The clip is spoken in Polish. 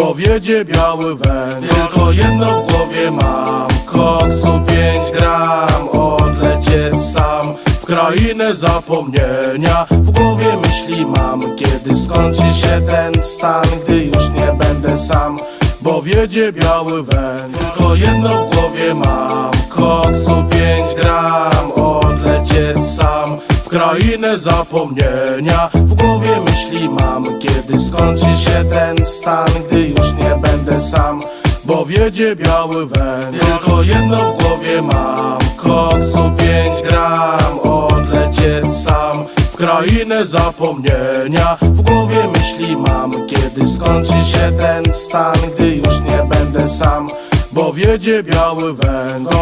bo wiedzie biały węgiel. Tylko jedno w głowie mam. Koksu 5 gram. Odlecieć sam W krainę zapomnienia. W głowie myśli mam Kiedy skończy się ten stan Gdy już nie będę sam. Bo wiedzie biały węgiel. Tylko jedno w głowie mam. Koksu krainę zapomnienia. W głowie myśli mam Kiedy skończy się ten stan Gdy już nie będę sam Bo wiedzie biały węgiel Tylko jedno w głowie mam Koksu 5 gram Odlecieć sam. W krainę zapomnienia W głowie myśli mam Kiedy skończy się ten stan Gdy już nie będę sam Bo wiedzie biały węgiel